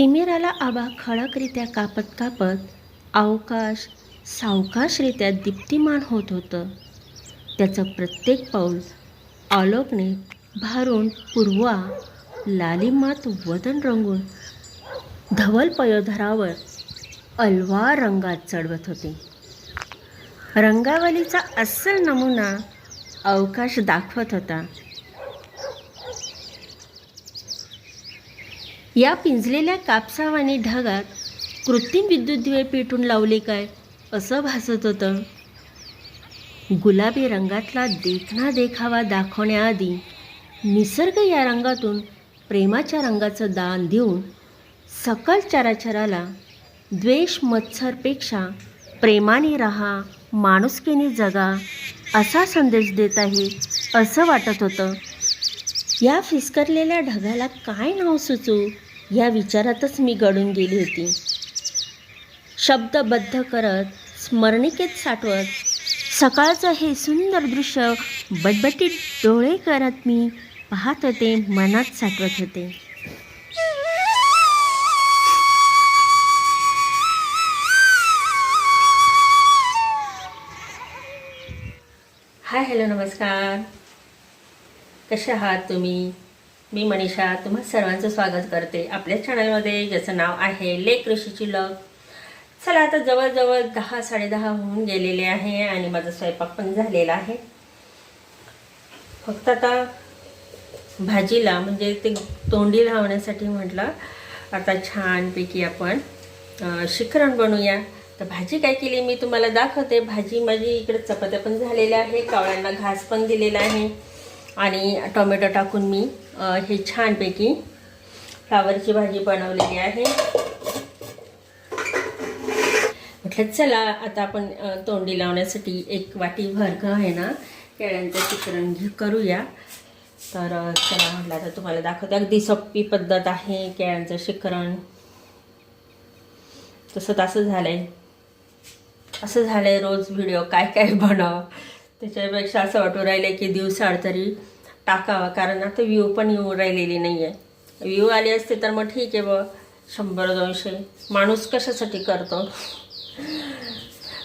तिमिराला आबा खडकरित्या कापत कापत अवकाश सावकाशरित्या दीप्तिमान होत होतं. त्याचं प्रत्येक पाऊल आलोकने भारून पूर्वा लालिमात वदन रंगून धवल पयोधरावर अलवा रंगात चढवत होते. रंगावलीचा अस्सल नमुना अवकाश दाखवत होता. या पिंजलेल्या कापसावानी ढगात कृत्रिम विद्युत दिवे पेटून लावले काय? असं भासत होतं. गुलाबी रंगातला देखणा देखावा दाखवण्याआधी निसर्ग या रंगातून प्रेमाच्या रंगाचं दान देऊन सकल चराचराला द्वेष मत्सरपेक्षा प्रेमाने राहा माणुसकीने जगा असा संदेश देत आहे असं वाटत होतं. या फिसकरलेल्या ढगाला काय नाव सुचू? या विचारातच मी गडून गेली होती. शब्दबद्ध करत स्मरणिकेत साठवत सकाळचं हे सुंदर दृश्य बटबटीत डोळे करत मी पाहत होते मनात साठवत होते. हाय हॅलो नमस्कार. कसे आहात तुम्ही? मी मनीषा तुम्हा सर्वांचं स्वागत करते आपल्या चॅनलमध्ये. ज्याचं नाव आहे लेख ऋषीची लग. चला आता जवळजवळ दहा साडेदहा होऊन गेलेले आहे आणि माझा स्वयंपाक पण झालेला आहे. फक्त आता भाजीला म्हणजे ते तोंडी लावण्यासाठी म्हटलं आता छानपैकी आपण शिखरण बनवूया. तर भाजी काय केली मी तुम्हाला दाखवते. भाजी माझी इकडे चपात्या पण झालेल्या आहे कावळ्यांना घास पण दिलेला आहे. आणि टोमॅटो टाकून मी हे छानपैकी फ्लावरची भाजी बनवलेली आहे. म्हटलं चला आता आपण तोंडी लावण्यासाठी एक वाटी भर आहे ना केळ्यांचं चित्रण घे करूया. तर चला म्हटलं आता तुम्हाला दाखवते. अगदी सोपी पद्धत आहे केळ्यांचं शिकरण. तसं तसं झालंय. असं झालंय रोज व्हिडिओ काय काय बनव. त्याच्यापेक्षा असं वाटू राहिलं की दिवसाआड तरी टाकावा कारण आता व्ह्यू पण येऊ राहिलेली नाही आहे व्ह्यू आले असते तर मग ठीक आहे बा शंभर दोनशे. माणूस कशासाठी करतो?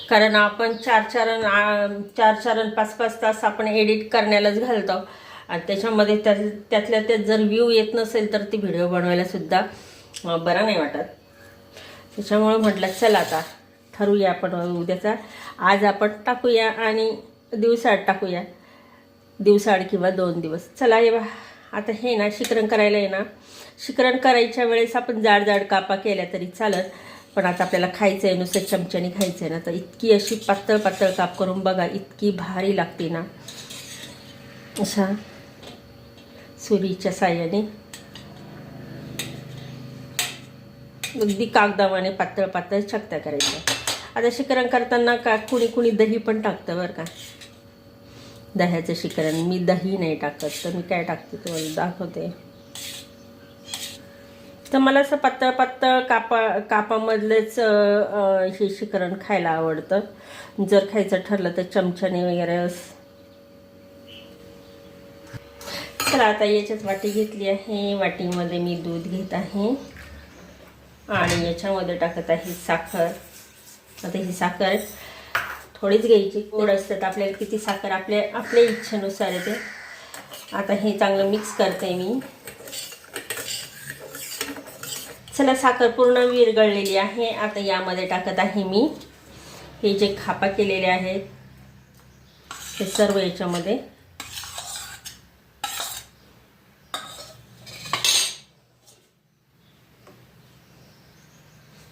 कारण आपण चार चार चार चार पाच पाच तास आपण एडिट करण्यालाच घालतो. आणि त्याच्यामध्ये त्या त्यातल्या त्यात जर व्ह्यू येत नसेल तर ती व्हिडिओ बनवायलासुद्धा बरा नाही वाटत. त्याच्यामुळं म्हटलं चला आता ठरवूया आपण उद्याचा. आज आपण टाकूया आणि दिवसाआड टाकूया. दिवसाआड किंवा दोन दिवस. चला हे बा. आता हे ना शिकरण करायला आहे ना. शिकरण करायच्या वेळेस आपण जाड जाड कापा केल्या तरी चालत पण आता आपल्याला खायचं आहे नुसतं चमच्याने खायचं आहे ना. तर इतकी अशी पातळ पातळ काप करून बघा इतकी भारी लागते ना. अशा सुरीच्या साह्याने. अगदी कागदावाने पातळ पातळ छकत्या करायच्या. आता शिकरण करताना का कुणी कुणी दही पण टाकतं बरं का. दह्याचं शिकरण. मी दही नाही टाकत तर मी काय टाकते तुम्हाला दाखवते. तर मला असं पातळ पातळ कापा कापामधलेच हे शिकरण खायला आवडतं. जर खायचं ठरलं तर चमच्याने वगैरे अस- चला आता याच्यात वाटी घेतली आहे. वाटीमध्ये मी दूध घेत आहे. आणि याच्यामध्ये टाकत आहे साखर. आता ही साखर थोडीच घ्यायची. गोड असतात आपल्याला किती साखर आपल्या आपल्या इच्छेनुसार येते आता हे चांगलं मिक्स करते मी. चला साखर पूर्ण विरघळलेली आहे. आता यामध्ये टाकत आहे मी हे जे खापा केलेले आहेत हे सर्व याच्यामध्ये.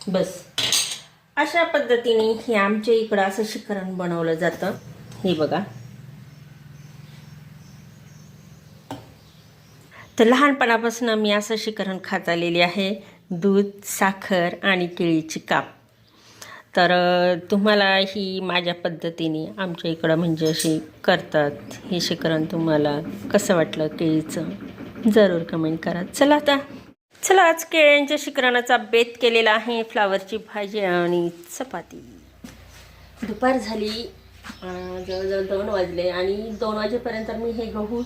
बस. अशा पद्धतीने हे आमच्या इकडं असं शिखरण बनवलं जातं. हे बघा. तर लहानपणापासून मी असं शिखरण खात आलेली आहे. दूध साखर आणि केळीची काप. तर तुम्हाला ही माझ्या पद्धतीने आमच्या इकडं म्हणजे अशी करतात. हे शिकरण तुम्हाला कसं वाटलं केळीचं? जरूर कमेंट करा. चला आता. चला आज केळ्यांच्या शिकरणाचा बेत केलेला आहे. फ्लावरची भाजी आणि चपाती. दुपार झाली जवळजवळ दोन वाजले आणि दोन वाजेपर्यंत मी हे गहू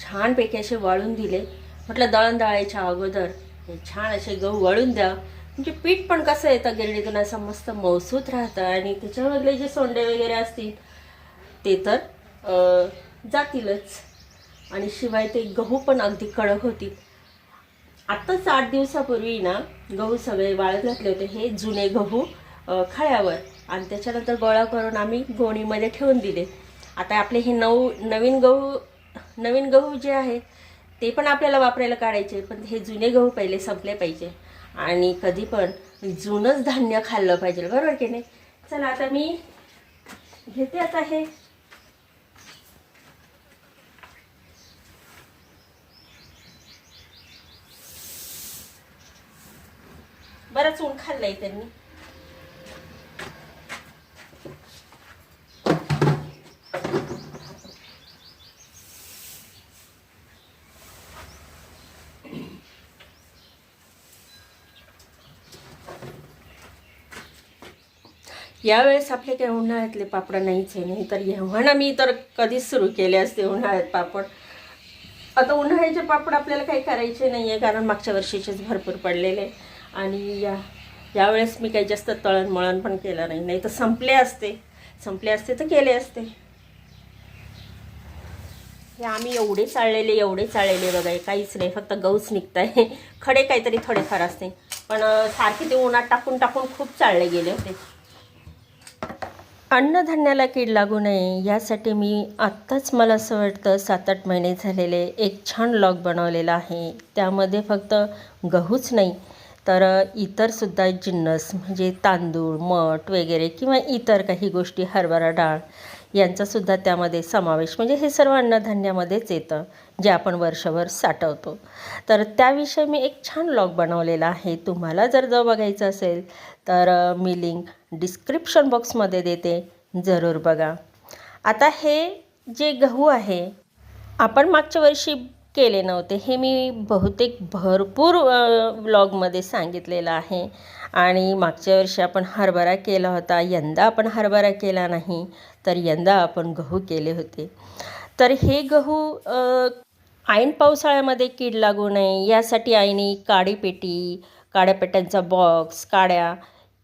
छानपैकी असे वाळून दिले. म्हटलं दळण दळायच्या अगोदर हे छान असे गहू वाळून द्या. म्हणजे पीठ पण कसं येतं गिरणीतून असं मस्त मौसूत राहतं आणि त्याच्यामधले जे सोंडे वगैरे असतील ते तर जातीलच. आणि शिवाय ते गहू पण अगदी कडक होतील आत्ताच आठ दिवसापूर्वी ना गहू सगळे वाळत घातले होते. हे जुने गहू खळ्यावर. आणि त्याच्यानंतर गोळा करून आम्ही गोणीमध्ये ठेवून दिले. आता आपले हे नऊ नवीन गहू नवीन गहू जे आहे ते पण आपल्याला वापरायला काढायचे. पण हे जुने गहू पहिले संपले पाहिजे. आणि कधी पण जुनंच धान्य खाल्लं पाहिजे. बरोबर की नाही? चला आता मी घेते आता हे. बरंच ऊन खाल्लंय त्यांनी. यावेळेस आपले काही उन्हाळ्यातले पापड नाहीच आहे नाही तर एव्हा ना मी तर कधीच सुरू केले असते उन्हाळ्यात पापड. आता उन्हाळ्याचे पापड आपल्याला काही करायचे नाही आहे कारण मागच्या वर्षीचेच भरपूर पडलेले. आणि या यावेळेस मी काही जास्त तळणमळण पण केलं नाही. नाही तर संपले असते. संपले असते तर केले असते. हे आम्ही एवढे चाळलेले एवढे चाळलेले बघा काहीच नाही. फक्त गऊच निघत आहे खडे काहीतरी थोडेफार असते. पण सारखे ते उन्हात टाकून टाकून खूप चाळले गेले होते. अन्नधान्याला कीड लागू नये यासाठी मी आत्ताच मला असं वाटतं सात आठ महिने झालेले एक छान लॉग बनवलेला आहे. त्यामध्ये फक्त गहूच नाही तर इतरसुद्धा जिन्नस म्हणजे तांदूळ मठ वगैरे किंवा इतर काही गोष्टी हरभरा डाळ यांचासुद्धा त्यामध्ये समावेश म्हणजे हे सर्व अन्नधान्यामध्येच येतं जे आपण वर्षभर साठवतो. तर त्याविषयी मी एक छान लॉग बनवलेला आहे. तुम्हाला जर जो बघायचं असेल तर मी लिंक डिस्क्रिप्शन बॉक्समध्ये देते. जरूर बघा. आता हे जे गहू आहे आपण मागच्या वर्षी केले नव्हते. हे मी बहुतेक भरपूर ब्लॉगमध्ये सांगितलेलं आहे. आणि मागच्या वर्षी आपण हरभरा केला होता. यंदा आपण हरभरा केला नाही तर यंदा आपण गहू केले होते. तर हे गहू ऐन पावसाळ्यामध्ये कीड लागू नये यासाठी आईने काडी पेटी काड्या पेट्यांचा बॉक्स काड्या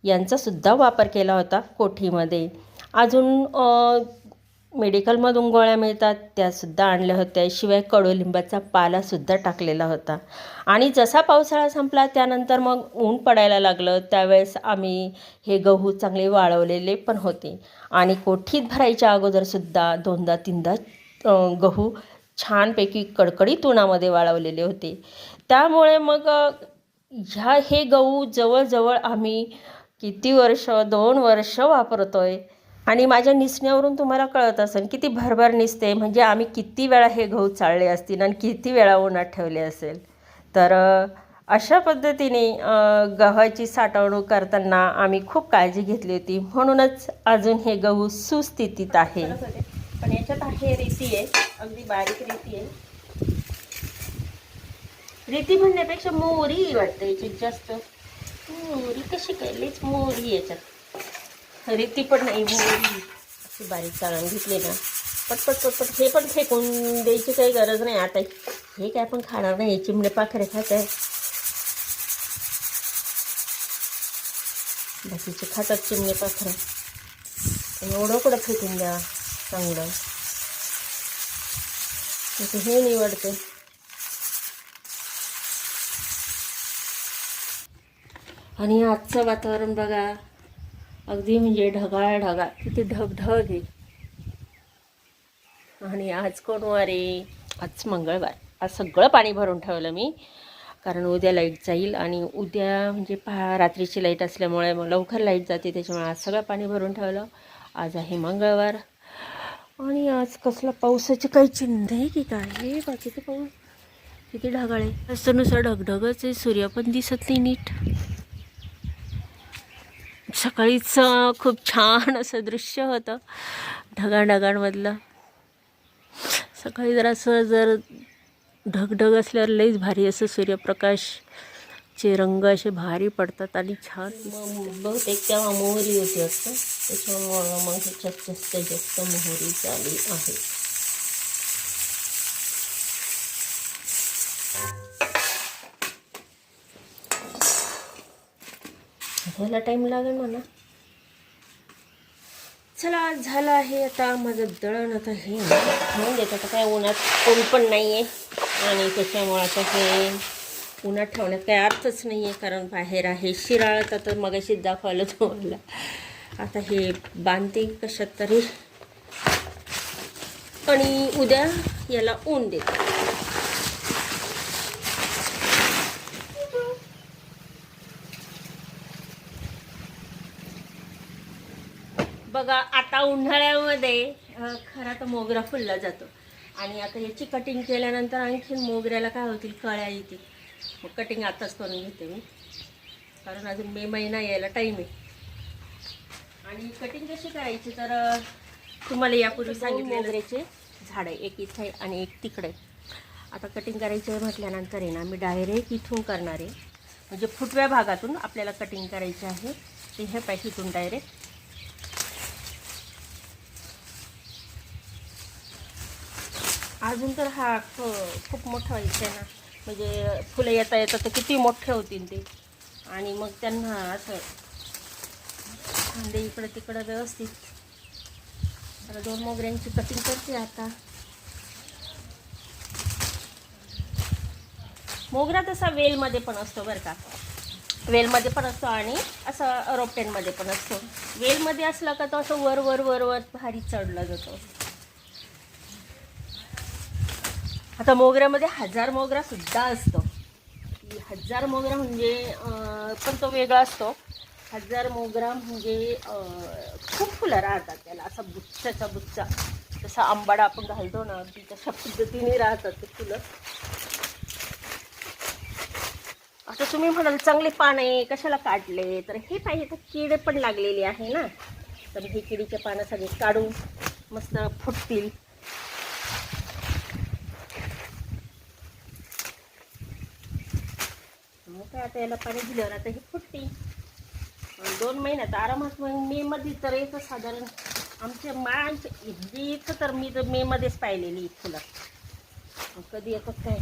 यांचासुद्धा वापर केला होता कोठीमध्ये. अजून मेडिकलमधून गोळ्या मिळतात त्यासुद्धा आणल्या होत्या. शिवाय कडुलिंबाचा पालासुद्धा टाकलेला होता. आणि जसा पावसाळा संपला त्यानंतर मग ऊन पडायला लागलं. त्यावेळेस आम्ही हे गहू चांगले वाळवलेले पण होते. आणि कोठीत भरायच्या अगोदरसुद्धा दोनदा तीनदा गहू छानपैकी कडकडीत उन्हामध्ये वाळवलेले होते. त्यामुळे मग ह्या हे गहू जवळजवळ आम्ही किती वर्ष दोन वर्ष वापरतो आहे आणि माझ्या निसण्यावरून तुम्हाला कळत असेल किती भरभर निसते. म्हणजे आम्ही किती वेळा हे गहू चाळले असतील आणि किती वेळा उन्हात ठेवले असेल. तर अशा पद्धतीने गव्हाची साठवणूक करताना आम्ही खूप काळजी घेतली होती. म्हणूनच अजून हे गहू सुस्थितीत आहे. पण याच्यात आहे रेती आहे. अगदी बारीक रेती आहे. रेती म्हणण्यापेक्षा मोहरी वाटते याची जास्त. मोरी कशी काय? लईच याच्यात. रेती पण नाही अशी बारीक चाळण घेतली ना. पटपट पटपट हे पण फेकून द्यायची काही गरज नाही आता. हे काय आपण खाणार नाही चिमणे पाखरे खात आहे बाकीचे खातात चिमणे पाखरं. आणि एवढं कुठं फेकून द्या चांगलं. आता हे निवडते. आणि आजचं वातावरण बघा. अगदी म्हणजे ढगाळ ढगाळ. किती ढगढग आहे. आणि आज कोण वार? आहे आज मंगळवार. आज सगळं पाणी भरून ठेवलं मी. कारण उद्या लाइट जाईल आणि उद्या म्हणजे पहा रात्रीची लाइट असल्यामुळे मग लवकर लाइट जाते. त्याच्यामुळे आज सगळं पाणी भरून ठेवलं. आज आहे मंगळवार. आणि आज कसला पावसाचे काही चिन्ह आहे की काय? हे बा पाऊस किती ढगाळ आहे. असं नुसतं ढगढगच आहे. सूर्य पण दिसत नाही नीट. सकाळीच खूप छान असं दृश्य होतं. ढगाढगांमधलं. सकाळी जर असं जर ढगढग असल्यावर लईच भारी असं सूर्यप्रकाश. चे रंग असे भारी पडतात आणि छान बहुतेक तेव्हा मोहरी होती असतं त्याच्यामुळं मग ह्याच्यात जास्त जास्त मोहरी झाली आहे. ह्याला टाईम लागेल म्हणा. चला झालं आहे आता माझं दळण. आता हे होऊन देत आता काय उन्हात ऊन पण नाही आहे आणि त्याच्यामुळं आता हे उन्हात ठेवण्यात काही अर्थच नाही आहे कारण बाहेर आहे शिराळत आता मगाशीच दाखवायला तुम्हाला. आता हे बांधते कशात तरी आणि उद्या याला ऊन देते. बघा आता उन्हाळ्यामध्ये खरा तर मोगरा फुलला जातो. आणि आता याची कटिंग केल्यानंतर आणखीन मोगऱ्याला काय होतील? कळ्या येतील. मग कटिंग आताच करून घेते मी. कारण अजून मे महिना यायला टाईम आहे. आणि कटिंग कशी करायची? तर तुम्हाला यापूर्वी सांगितले मोगऱ्याचे झाड आहे. एक इथे आहे आणि एक तिकडे. आता कटिंग करायचं आहे म्हटल्यानंतर आहे ना मी डायरेक्ट इथून करणार आहे. म्हणजे फुटव्या भागातून आपल्याला कटिंग करायचे आहे. ते हे पाहिजे इथून डायरेक्ट अजून तर हा खूप मोठा व्हायचा आहे ना. म्हणजे फुलं येता येतात तर किती मोठे होतील ते. आणि मग त्यांना असं कांदे इकडं तिकडं व्यवस्थित. तर दोन मोगऱ्यांची कटिंग करते आता. मोगरा तसा वेलमध्ये पण असतो बरं का. वेलमध्ये पण असतो आणि असं रोपट्यांमध्ये पण असतो. वेलमध्ये असला का तो असं वर वर वर वर भारी चढला जातो. आता मोगऱ्यामध्ये हजार मोगरा सुद्धा असतो. की हजार मोगरा म्हणजे पण तो वेगळा असतो. हजार मोगरा म्हणजे खूप फुलं राहतात त्याला. असा बुच्चाचा बुच्चा. जसा आंबाडा आपण घालतो ना ती तशा पद्धतीने राहतात ते फुलं. आता तुम्ही म्हणाल चांगले पान आहे कशाला काढले? तर हे पाहिजे तर किडे पण लागलेली आहे ना. तर हे किडीचे पानं सगळे काढून मस्त फुटतील. काय आता याला पाणी दिल्यावर आता हे फुटते. दोन महिन्यात आरामात मग मे मध्ये तर येतं साधारण. आमच्या माणसं इथली इथं तर मी तर मे मध्येच पाहिलेली फुलं. कधी येतात काय?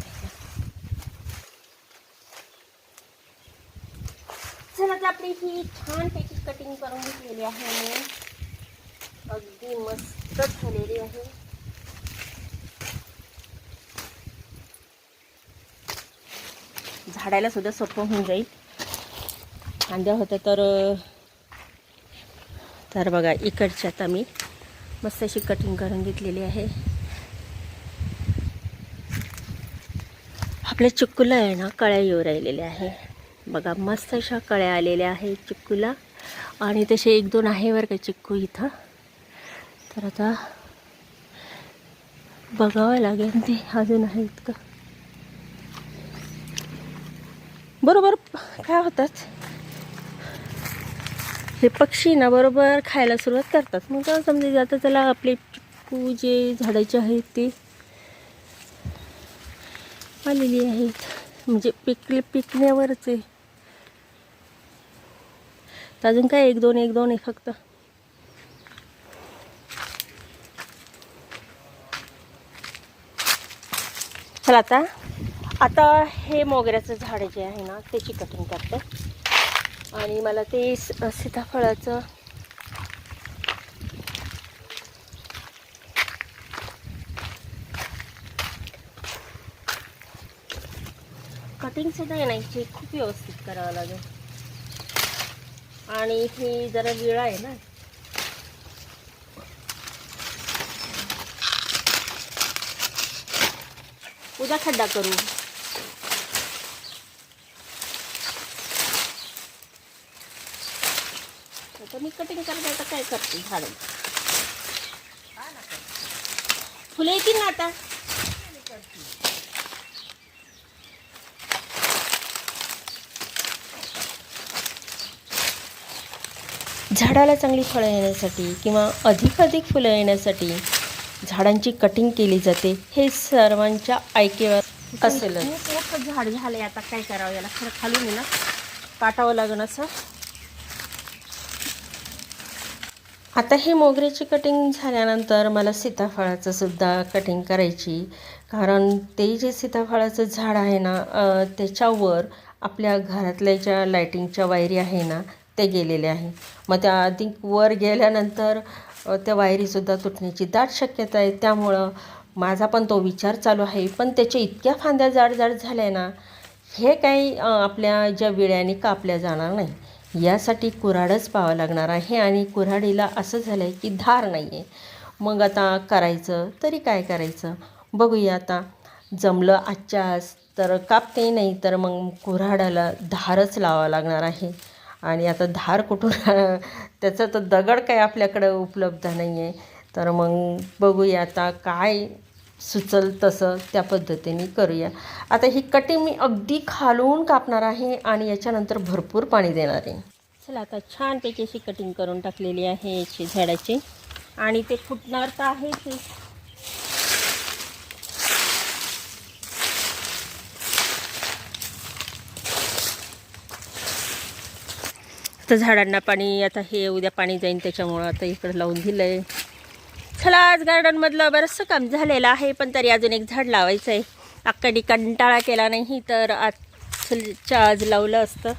चला तर आपली ही छानपैकी कटिंग करून घेतलेली आहे अगदी मस्त झालेली आहे. झाडायला सुद्धा सोपं होऊन जाईल. कांद्या होत्या तर तर बघा इकडच्या आता मी मस्त अशी कटिंग करून घेतलेली आहे. आपल्या चिक्कूला आहे ना कळ्या येऊ राहिलेल्या आहे. बघा मस्त अशा कळ्या आलेल्या आहेत चिक्कूला. आणि तसे एक दोन आहे बरं का चिक्कू इथं. तर आता बघावं लागेल ते अजून आहे इतकं. बरोबर काय होतात? हे पक्षी ना बरोबर खायला सुरुवात करतात. मग तेव्हा समजा आता त्याला आपले चिक्कू जे झाडायचे आहेत ते आलेली आहेत. म्हणजे पिकले पिकण्यावरच आहे. तर अजून काय? एक दोन एक दोन आहे फक्त. चला आता. आता हे मोगऱ्याचं झाड जे आहे ना त्याची कटिंग करते आणि मला ते सीताफळाचं कटिंग सुद्धा आहे ना खूप व्यवस्थित करावं लागेल. आणि ही जरा विळा आहे ना. उद्या खड्डा करू. आता मी कटिंग करता आता काय करते झाड? फुलं येतील ना आता? झाडाला चांगली फळं येण्यासाठी किंवा अधिक अधिक फुलं येण्यासाठी झाडांची कटिंग केली जाते हे सर्वांच्या ऐकेवर असेल झाड झालं आता काय करावं याला? खरं खालून आहे ना काटावं लागेल असं. आता हे मोगऱ्याची कटिंग झाल्यानंतर मला सीताफळाचं सुद्धा कटिंग करायची. कारण ते जे सीताफळाचं झाड आहे ना त्याच्यावर आपल्या घरातल्या ज्या लायटिंगच्या वायरी आहे ना ते गेलेले आहे. मग त्या अधिक वर गेल्यानंतर त्या वायरीसुद्धा तुटण्याची दाट शक्यता आहे. त्यामुळं माझा पण तो विचार चालू आहे. पण त्याच्या इतक्या फांद्या जाड जाड झाल्या ना हे काही आपल्या ज्या विळ्याने कापल्या जाणार नाही. यासाठी कुऱ्हाडच पाहावं लागणार आहे आणि कुऱ्हाडीला असं झालं आहे की धार नाही आहे मग आता करायचं? तरी काय करायचं? बघूया आता. जमलं आजच्या आज तर कापते नाही तर मग कुऱ्हाडाला धारच लावावं लागणार आहे. आणि आता धार कुठून? त्याचं तर दगड काय आपल्याकडं उपलब्ध नाही आहे तर मग बघूया आता काय सुचल तसं त्या पद्धतीने करूया. आता ही कटिंग मी अगदी खालून कापणार आहे आणि याच्यानंतर भरपूर पाणी देणार आहे. चला आता छानपैकी अशी कटिंग करून टाकलेली आहे याची झाडाची. आणि ते फुटणार तर आहेच. आहे. तर झाडांना पाणी आता हे उद्या पाणी जाईन त्याच्यामुळं आता इकडं लावून दिलं आहे चला आज गार्डनमधलं बरंचसं काम झालेलं आहे पण तरी अजून एक झाड लावायचं आहे अक्काडी कंटाळा केला नाही तर आजच्या आज लावलं असतं.